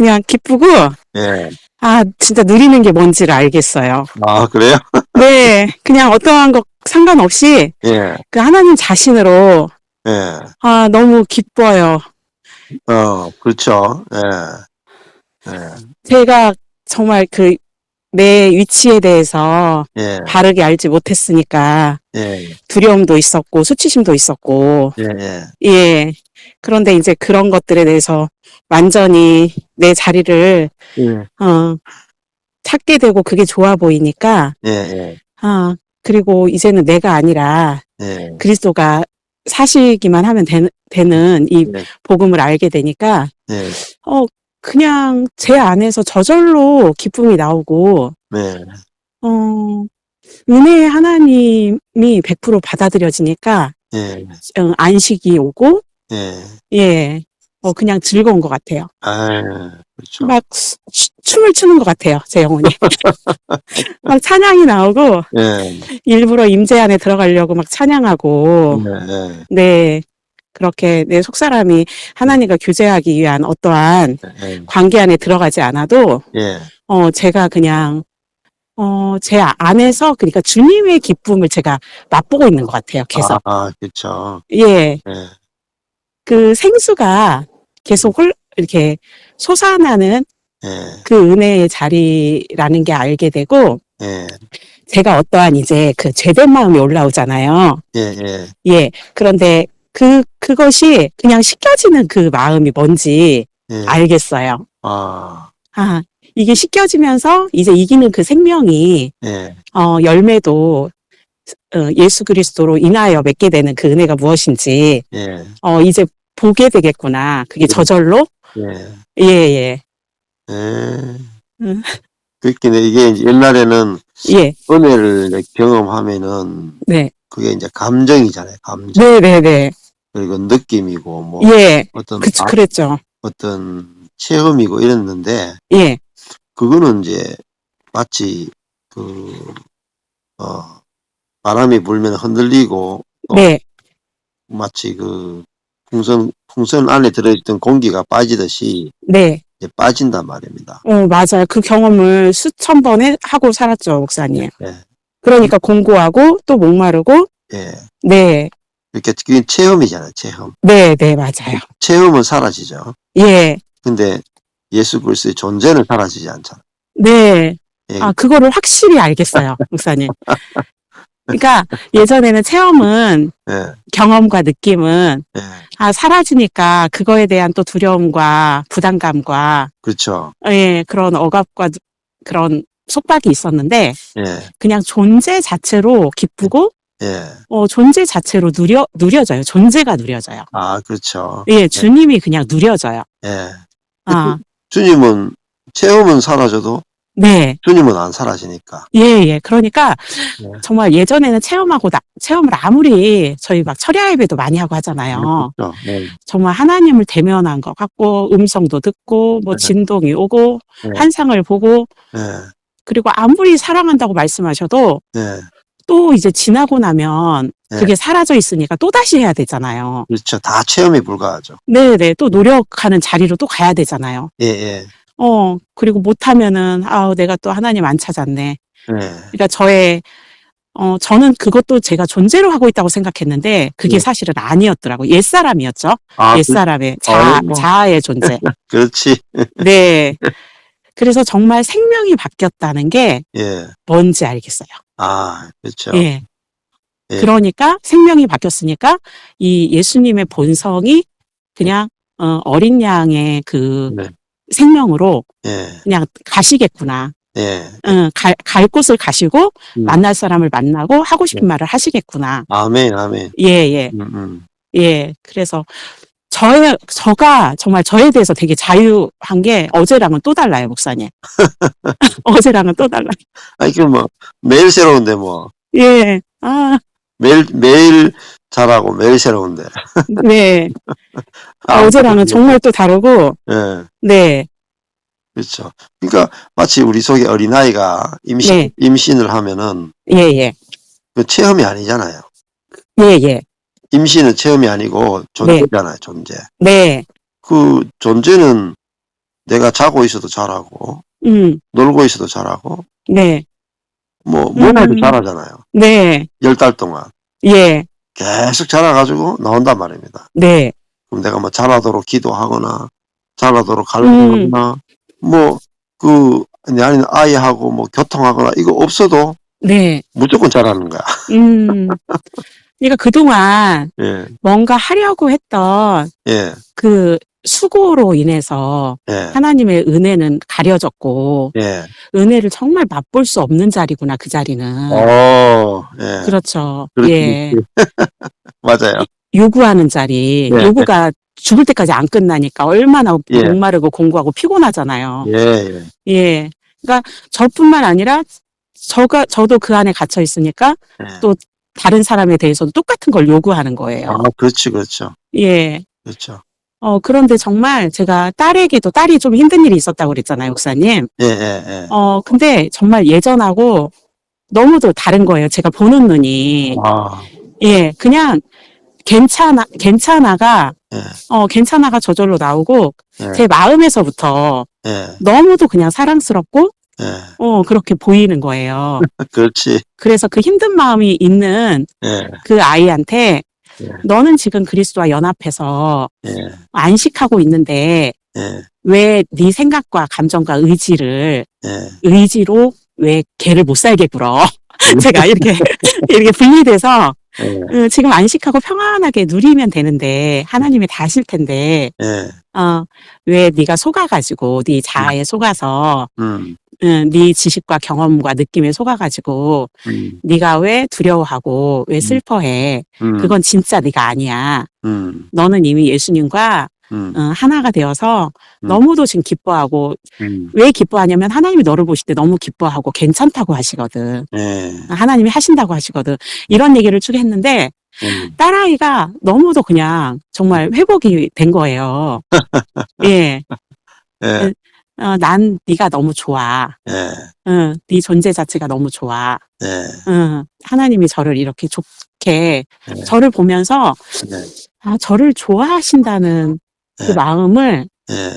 그냥 기쁘고, 예. 아, 진짜 누리는 게 뭔지를 알겠어요. 아, 그래요? 네, 그냥 어떠한 것 상관없이 예. 그 하나님 자신으로, 예. 아, 너무 기뻐요. 어, 그렇죠. 예. 예. 제가 정말 그 내 위치에 대해서 예. 바르게 알지 못했으니까 예. 두려움도 있었고 수치심도 있었고 예. 예. 예 그런데 이제 그런 것들에 대해서 완전히 내 자리를 예. 어 찾게 되고 그게 좋아 보이니까 예. 예. 아 그리고 이제는 내가 아니라 예. 그리스도가 사시기만 하면 되는, 되는 이 네. 복음을 알게 되니까 예. 어 그냥 제 안에서 저절로 기쁨이 나오고 네. 어, 은혜의 하나님이 100% 받아들여지니까, 예. 어, 안식이 오고, 예. 예, 어, 그냥 즐거운 것 같아요. 아, 그렇죠. 막 수- 추- 춤을 추는 것 같아요, 제 영혼이. 막 찬양이 나오고, 예. 일부러 임재 안에 들어가려고 막 찬양하고, 예. 예. 네, 그렇게 내 속사람이 하나님과 교제하기 위한 어떠한 예. 관계 안에 들어가지 않아도, 예. 어, 제가 그냥, 어, 제 안에서, 그러니까 주님의 기쁨을 제가 맛보고 있는 것 같아요, 계속. 아, 아, 그렇죠. 예, 예. 그 생수가 계속 홀, 이렇게 솟아나는 예. 그 은혜의 자리라는 게 알게 되고, 예. 제가 어떠한 이제 그 죄된 마음이 올라오잖아요. 예. 예. 예. 그런데 그, 그것이 그냥 씻겨지는 그 마음이 뭔지 예. 알겠어요. 아, 아, 이게 씻겨지면서 이제 이기는 그 생명이 예. 어, 열매도 어, 예수 그리스도로 인하여 맺게 되는 그 은혜가 무엇인지 예. 어, 이제 보게 되겠구나. 그게 음. 저절로 예. 예, 예. 예. 음. 그렇게 이게 이제 옛날에는 예. 은혜를 경험하면은 네. 그게 이제 감정이잖아요. 감정. 네, 네, 네. 그리고 느낌이고 뭐 예. 어떤 그 아- 그랬죠. 어떤 체험이고 이랬는데 예. 그거는 이제 마치 그 어, 바람이 불면 흔들리고 어. 네. 마치 그 풍선 풍선 안에 들어있던 공기가 빠지듯이 네. 이제 빠진단 말입니다. 어, 맞아요. 그 경험을 수천 번 해- 하고 살았죠, 목사님. 예. 그러니까 공고하고 또 목마르고 예. 네. 이렇게 그게 체험이잖아요. 체험. 네, 네, 맞아요. 체험은 사라지죠. 예. 근데 예수 그리스도의 존재는 사라지지 않잖아요. 네. 예. 아, 그거를 확실히 알겠어요, 목사님. 그러니까 예전에는 체험은 예. 경험과 느낌은 예. 아, 사라지니까 그거에 대한 또 두려움과 부담감과 그렇죠. 예, 그런 억압과 누- 그런 속박이 있었는데 예. 그냥 존재 자체로 기쁘고 예. 어, 존재 자체로 누려 누려져요. 존재가 누려져요. 아, 그렇죠. 예, 주님이 그냥 누려져요. 예. 아, 주님은 체험은 사라져도 네. 주님은 안 사라지니까. 예, 예. 그러니까 네. 정말 예전에는 체험하고 나, 체험을 아무리 저희 막 철야 예배도 많이 하고 하잖아요. 그렇죠. 예. 정말 하나님을 대면한 것 같고 음성도 듣고 뭐 네. 진동이 오고 네. 환상을 보고 예. 그리고 아무리 사랑한다고 말씀하셔도 예. 또 이제 지나고 나면 네. 그게 사라져 있으니까 또 다시 해야 되잖아요. 그렇죠. 다 체험이 불가하죠. 네, 네. 또 노력하는 자리로 또 가야 되잖아요. 예, 예. 어, 그리고 못하면은 아우 내가 또 하나님 안 찾았네. 예. 그러니까 저의 어 저는 그것도 제가 존재로 하고 있다고 생각했는데 그게 네. 사실은 아니었더라고요. 옛사람이었죠. 아, 그, 옛사람의 자아, 어이구. 자아의 존재. 그렇지. 네. 그래서 정말 생명이 바뀌었다는 게 예. 뭔지 알겠어요. 아, 그렇죠. 예. 예. 그러니까 생명이 바뀌었으니까 이 예수님의 본성이 그냥 어, 어린 양의 그 네. 생명으로 예. 그냥 가시겠구나. 예. 응, 갈, 갈 곳을 가시고 음. 만날 사람을 만나고 하고 싶은 네. 말을 하시겠구나. 아멘, 아멘. 예, 예, 음, 음. 예. 그래서 저의, 저가 정말 저에 대해서 되게 자유한 게 어제랑은 또 달라요, 목사님. 어제랑은 또 달라요. 아니, 그 뭐, 매일 새로운데 뭐, 예. 아, 매일, 매일 잘하고 매일 새로운데. 네. 아, 어제랑은 정말 또 다르고, 예. 네. 그렇죠. 그러니까 마치 우리 속에 어린 아이가 임신, 네. 임신을 하면은 예, 예. 그 체험이 아니잖아요. 예, 예. 임신은 체험이 아니고 존재잖아요, 존재. 네. 그 존재는 내가 자고 있어도 잘하고, 음, 놀고 있어도 잘하고, 네, 뭐, 뭘 해도 음. 잘하잖아요. 네, 열 달 동안. 예, 계속 자라가지고 나온단 말입니다. 네, 그럼 내가 뭐 잘하도록 기도하거나, 잘하도록 음. 갈등하거나, 뭐, 그, 아니, 아이하고 뭐 교통하거나, 이거 없어도 네, 무조건 잘하는 거야. 음. 그러니까 그동안 예, 뭔가 하려고 했던 예, 그 수고로 인해서 예, 하나님의 은혜는 가려졌고, 예. 은혜를 정말 맛볼 수 없는 자리구나, 그 자리는. 어, 예. 그렇죠. 그렇지, 예. 맞아요. 요구하는 자리, 예. 요구가 죽을 때까지 안 끝나니까 얼마나 예. 목마르고 공부하고 피곤하잖아요. 예, 예. 예. 그러니까 저뿐만 아니라 저가 저도 그 안에 갇혀 있으니까 예. 또 다른 사람에 대해서도 똑같은 걸 요구하는 거예요. 아, 그렇지, 그렇죠. 예. 그렇죠. 어, 그런데 정말 제가 딸에게도 딸이 좀 힘든 일이 있었다고 그랬잖아요, 목사님. 예, 예, 예. 어, 근데 정말 예전하고 너무도 다른 거예요. 제가 보는 눈이. 아, 예, 그냥 괜찮아, 괜찮아가, 예, 어, 괜찮아가 저절로 나오고 예, 제 마음에서부터 예, 너무도 그냥 사랑스럽고, 예. 어, 그렇게 보이는 거예요. 그렇지. 그래서 그 힘든 마음이 있는 예, 그 아이한테 예. 너는 지금 그리스도와 연합해서 예, 안식하고 있는데 예, 왜네 생각과 감정과 의지를 예. 의지로 왜 개를 못 살게 굴어? 제가 이렇게 이렇게 분리돼서 예, 어, 지금 안식하고 평안하게 누리면 되는데 하나님이 다 하실 텐데 예. 어, 왜 네가 속아가지고 네 자아에 속아서 음, 응, 네 지식과 경험과 느낌에 속아가지고 음, 네가 왜 두려워하고 왜 슬퍼해? 음, 그건 진짜 네가 아니야. 음, 너는 이미 예수님과 음, 어, 하나가 되어서 음. 너무도 지금 기뻐하고 음. 왜 기뻐하냐면 하나님이 너를 보실 때 너무 기뻐하고 괜찮다고 하시거든. 예, 하나님이 하신다고 하시거든. 이런 얘기를 쭉 했는데 음, 딸아이가 너무도 그냥 정말 회복이 된 거예요. 예. 예, 어, 난 네가 너무 좋아. 예, 응, 네 존재 자체가 너무 좋아. 예, 응, 하나님이 저를 이렇게 좋게 예, 저를 보면서 예, 아, 저를 좋아하신다는 그 네. 마음을 예.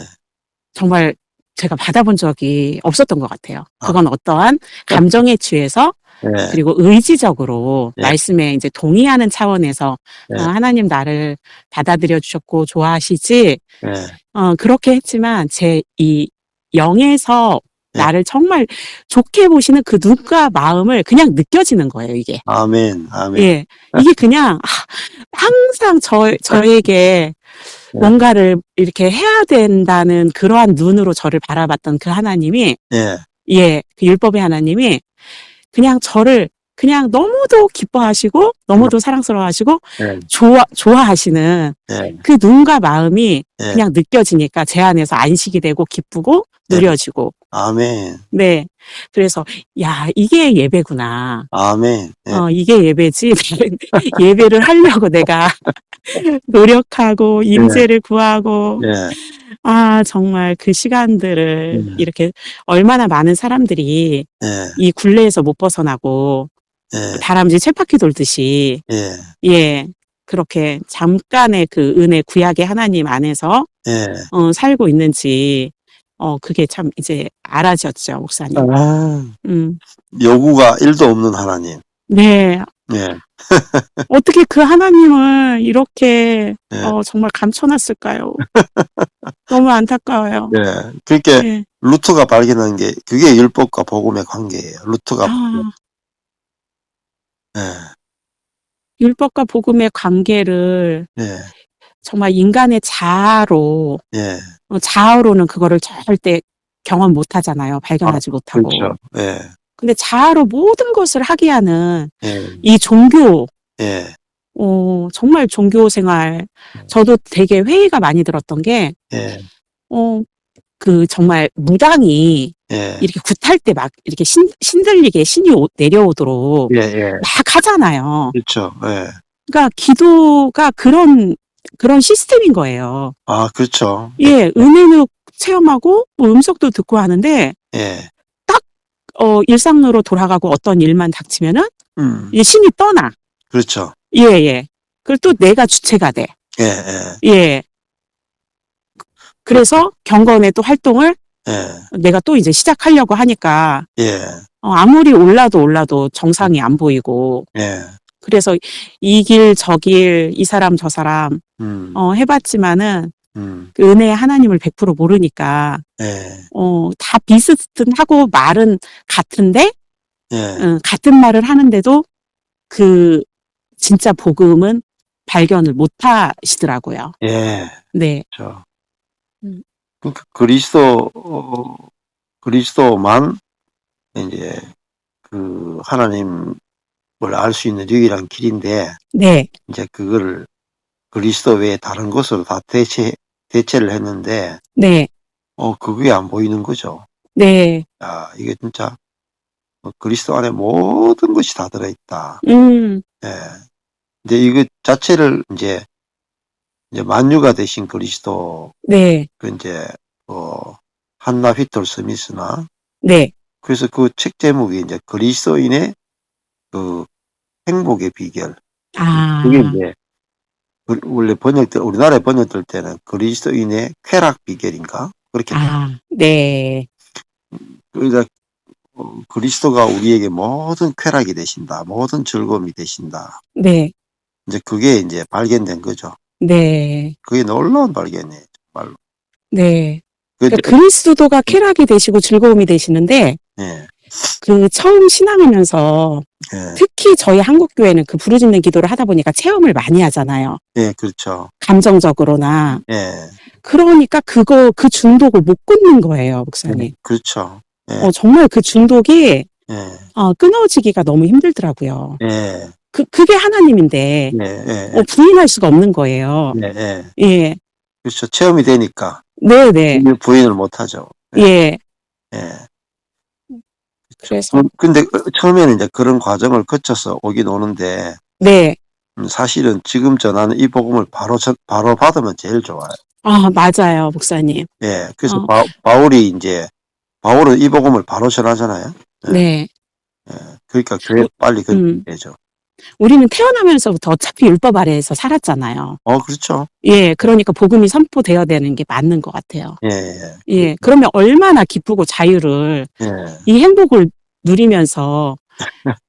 정말 제가 받아본 적이 없었던 것 같아요. 아. 그건 어떠한 감정에 취해서 예, 그리고 의지적으로 네. 말씀에 이제 동의하는 차원에서 네. 어, 하나님 나를 받아들여 주셨고 좋아하시지 예, 어, 그렇게 했지만 제 이 영에서 네. 나를 정말 좋게 보시는 그 눈과 마음을 그냥 느껴지는 거예요, 이게. 아멘, 아멘. 예. 이게 그냥 아, 항상 저, 저에게 네. 뭔가를 이렇게 해야 된다는 그러한 눈으로 저를 바라봤던 그 하나님이 예, 예, 그 율법의 하나님이 그냥 저를 그냥 너무도 기뻐하시고 너무도 사랑스러워하시고 예, 좋아 좋아하시는 예, 그 눈과 마음이 예. 그냥 느껴지니까 제 안에서 안식이 되고 기쁘고 네. 누려지고. 아멘, 네. 그래서 야 이게 예배구나. 아멘. 예, 어 이게 예배지? 예배를 하려고 내가 노력하고 임재를 구하고. 예, 아 정말 그 시간들을 음. 이렇게 얼마나 많은 사람들이 예, 이 굴레에서 못 벗어나고 예, 다람쥐 쳇바퀴 돌듯이 예, 예 그렇게 잠깐의 그 은혜 구약의 하나님 안에서 예. 어, 살고 있는지 어 그게 참 이제 알아졌죠 목사님. 아, 음, 요구가 일도 없는 하나님. 네 예, 어떻게 그 하나님을 이렇게 예. 어, 정말 감춰놨을까요? 너무 안타까워요. 예. 그렇게 네. 루트가 발견한 게 그게 율법과 복음의 관계예요. 루트가 아, 예, 율법과 복음의 관계를 예, 정말 인간의 자아로 예. 어, 자아로는 그거를 절대 경험 못 하잖아요. 발견하지 못하고. 그렇죠. 예, 근데 자아로 모든 것을 하게 하는 예, 이 종교, 예, 어, 정말 종교 생활, 저도 되게 회의가 많이 들었던 게, 예, 어, 그 정말 무당이 예, 이렇게 굿할 때 막 이렇게 신, 신들리게 신이 오- 내려오도록 예, 예. 막 하잖아요. 그렇죠. 예. 그러니까 기도가 그런, 그런 시스템인 거예요. 아, 그렇죠. 예, 은혜도 체험하고, 뭐 음성도 듣고 하는데, 예, 어, 일상으로 돌아가고 어떤 일만 닥치면은, 음, 이제 신이 떠나. 그렇죠. 예, 예. 그리고 또 내가 주체가 돼. 예, 예. 예. 그래서 경건의 또 활동을 예, 내가 또 이제 시작하려고 하니까 예, 어, 아무리 올라도 올라도 정상이 안 보이고 예, 그래서 이 길 저 길 이 사람 저 사람 음, 어, 해봤지만은 음, 그 은혜의 하나님을 100% 모르니까 예, 어, 다 비슷하고 말은 같은데 예, 응, 같은 말을 하는데도 그 진짜 복음은 발견을 못 하시더라고요. 예, 네, 저. 음. 그러니까 그리스도, 어, 그리스도만 이제 그 하나님을 알 수 있는 유일한 길인데, 네, 이제 그걸 그리스도 외에 다른 것으로 다 대체, 대체를 했는데, 네, 어, 그게 안 보이는 거죠. 네, 야, 이게 진짜 어, 그리스도 안에 모든 것이 다 들어있다. 음, 예. 이제 이거 자체를 이제, 이제 만유가 되신 그리스도, 네, 그 이제, 어, 한나 휘톨 스미스나, 네, 그래서 그 책 제목이 이제 그리스도인의 그 행복의 비결. 아, 그게 이제, 그 원래 번역될, 우리나라에 번역될 때는 그리스도인의 쾌락 비결인가? 그렇게. 아, 네, 그러니까 어, 그리스도가 우리에게 모든 쾌락이 되신다. 모든 즐거움이 되신다. 네, 이제 그게 이제 발견된 거죠. 네, 그게 놀라운 발견이에요. 정말로. 네. 그, 그러니까 그리스도가 쾌락이 되시고 즐거움이 되시는데 예, 그 처음 신앙하면서 예, 특히 저희 한국 교회는 그 부르짖는 기도를 하다 보니까 체험을 많이 하잖아요. 예, 그렇죠. 감정적으로나 예, 그러니까 그거 그 중독을 못 끊는 거예요, 목사님. 그렇죠. 예, 어, 정말 그 중독이 예, 어, 끊어지기가 너무 힘들더라고요. 예, 그 그게 하나님인데 예, 예, 어, 부인할 수가 없는 거예요. 예, 예. 예, 그렇죠. 체험이 되니까 네, 네, 부인을 못 하죠. 예. 예. 그래서 음, 근데 처음에는 이제 그런 과정을 거쳐서 오긴 오는데 네, 음, 사실은 지금 전하는 이 복음을 바로 전- 바로 받으면 제일 좋아요. 아 맞아요, 목사님. 예, 그래서 어. 바, 바울이 이제 바울은 이 복음을 바로 전하잖아요. 네. 네, 예, 그러니까 교회 빨리 그 음. 되죠. 우리는 태어나면서부터 어차피 율법 아래에서 살았잖아요. 어, 그렇죠. 예, 그러니까 복음이 선포되어야 되는 게 맞는 것 같아요. 예, 예, 예, 그러면 얼마나 기쁘고 자유를 예, 이 행복을 누리면서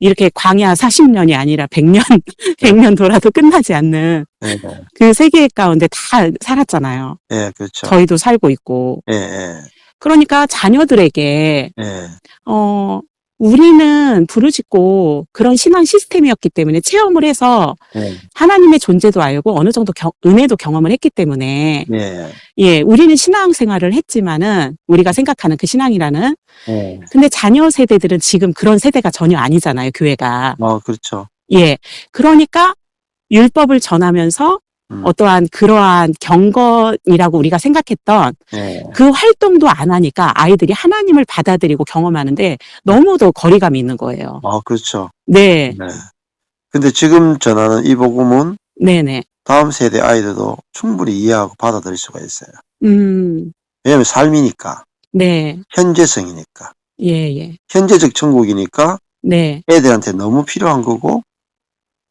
이렇게 광야 40년이 아니라 100년, 100년 돌아도 끝나지 않는 예, 그 세계 가운데 다 살았잖아요. 예, 그렇죠. 저희도 살고 있고. 예, 예, 그러니까 자녀들에게, 예, 어, 우리는 부르짖고 그런 신앙 시스템이었기 때문에 체험을 해서 예, 하나님의 존재도 알고 어느 정도 경- 은혜도 경험을 했기 때문에 예, 예, 우리는 신앙 생활을 했지만은 우리가 생각하는 그 신앙이라는 예. 근데 자녀 세대들은 지금 그런 세대가 전혀 아니잖아요, 교회가. 어, 그렇죠. 예. 그러니까 율법을 전하면서 음. 어떠한 그러한 경건이라고 우리가 생각했던 예, 그 활동도 안 하니까 아이들이 하나님을 받아들이고 경험하는데 너무도 거리감이 있는 거예요. 어, 그렇죠. 네. 네. 근데 지금 전하는 이 복음은 네네. 다음 세대 아이들도 충분히 이해하고 받아들일 수가 있어요. 음, 왜냐하면 삶이니까, 네. 현재성이니까, 예, 예. 현재적 천국이니까 네. 애들한테 너무 필요한 거고,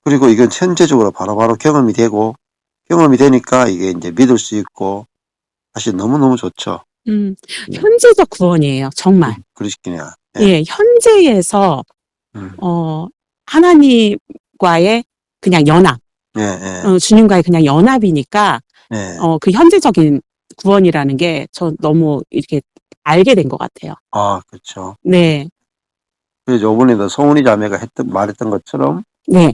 그리고 이건 현재적으로 바로바로 경험이 되고, 경험이 되니까 이게 이제 믿을 수 있고, 사실 너무너무 좋죠. 음, 네. 현재적 구원이에요. 정말. 그러시긴 해요. 예, 현재에서, 음. 어, 하나님과의 그냥 연합, 예, 예, 어, 주님과의 그냥 연합이니까, 예. 어, 그 현재적인 구원이라는 게 저 너무 이렇게 알게 된 것 같아요. 아, 그렇죠. 네, 그래서 요번에도 송은이 자매가 했던, 말했던 것처럼, 네,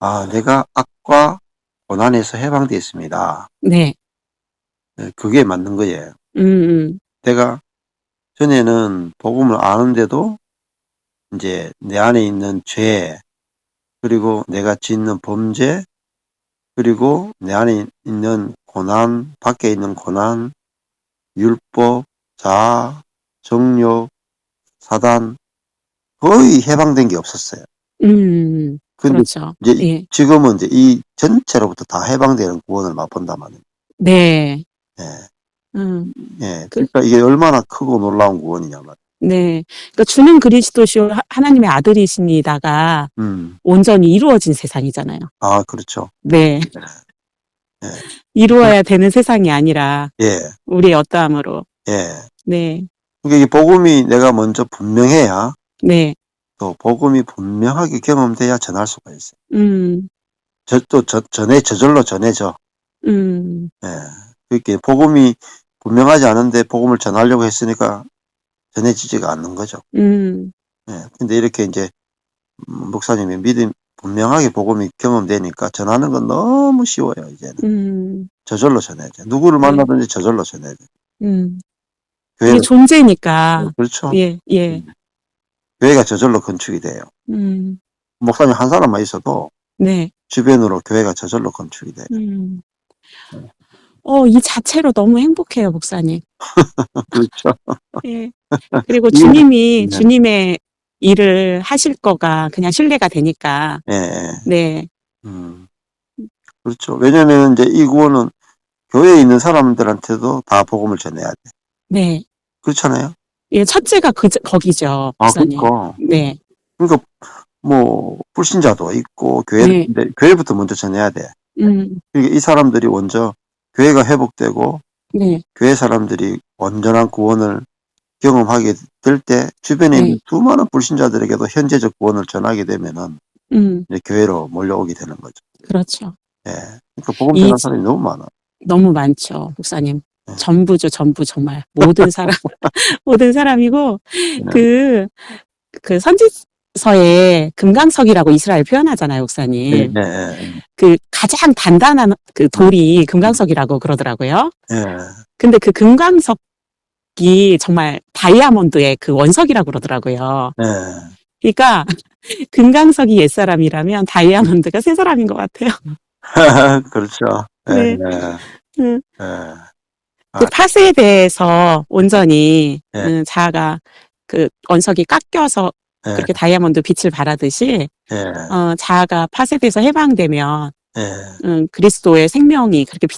아, 내가 악과 고난에서 해방됐습니다. 네, 예, 그게 맞는 거예요. 음, 음, 내가 전에는 복음을 아는데도 이제 내 안에 있는 죄, 그리고 내가 짓는 범죄, 그리고 내 안에 있는 고난, 밖에 있는 고난, 율법, 자아, 정욕, 사단, 거의 해방된 게 없었어요. 음, 근데 그렇죠. 이제 예, 지금은 이제 이 전체로부터 다 해방되는 구원을 맛본단 말이에요. 네, 예, 음, 예. 그- 그러니까 이게 얼마나 크고 놀라운 구원이냐 말이에요. 네. 그러니까 주는 그리스도시오 하- 하나님의 아들이시니다가 음, 온전히 이루어진 세상이잖아요. 아, 그렇죠. 네, 이루어야 되는 세상이 아니라 예, 우리의 어떠함으로. 예. 네, 그러니까 이 복음이 내가 먼저 분명해야 네, 또 복음이 분명하게 경험돼야 전할 수가 있어요. 음, 저, 또 저, 전해, 저절로 전해져. 음, 예. 그렇게 복음이 분명하지 않은데 복음을 전하려고 했으니까 전해지지가 않는 거죠. 음, 예. 근데 이렇게 이제 음, 목사님이 믿음 분명하게 복음이 경험되니까 전하는 건 너무 쉬워요, 이제는. 음, 저절로 전해야 돼. 누구를 만나든지 저절로 전해야 돼. 음. 교회 이게 존재니까. 그렇죠. 예, 예, 교회가 저절로 건축이 돼요. 음, 목사님 한 사람만 있어도 네, 주변으로 교회가 저절로 건축이 돼요. 음. 어, 이 자체로 너무 행복해요, 목사님. 그렇죠. 예. 그리고 주님이, 네. 주님의 일을 하실 거가 그냥 신뢰가 되니까. 예, 예. 네, 음. 그렇죠. 왜냐면 이제 이 구원은 교회에 있는 사람들한테도 다 복음을 전해야 돼. 네. 그렇잖아요. 예, 첫째가 그, 거기죠, 아, 목사님. 그러니까. 네, 그러니까 뭐 불신자도 있고 교회 네. 근데 교회부터 먼저 전해야 돼. 음, 그러니까 이 사람들이 먼저 교회가 회복되고 네, 교회 사람들이 온전한 구원을 경험하게 될 때 주변에 네. 있는 수많은 불신자들에게도 현재적 구원을 전하게 되면은 음, 이제 교회로 몰려오게 되는 거죠. 그렇죠. 예. 그러니까 복음 이- 전하는 사람이 너무 많아. 너무 많죠, 목사님. 네. 전부죠, 전부 정말. 모든 사람, 모든 사람이고, 네. 그, 그 선지서에 금강석이라고 이스라엘 표현하잖아요, 목사님. 예, 예, 그 가장 단단한 그 돌이 금강석이라고 그러더라고요. 예. 근데 그 금강석이 정말 다이아몬드의 그 원석이라고 그러더라고요. 예. 그러니까 금강석이 옛 사람이라면 다이아몬드가 새 사람인 것 같아요. 그렇죠. 예, 네. 예. 음. 예. 아. 그 파스에 대해서 온전히 네. 음, 자아가 그 원석이 깎여서 예, 그렇게 다이아몬드 빛을 발하듯이 예, 어, 자아가 파쇄돼서 해방되면 예. 음, 그리스도의 생명이 그렇게 빛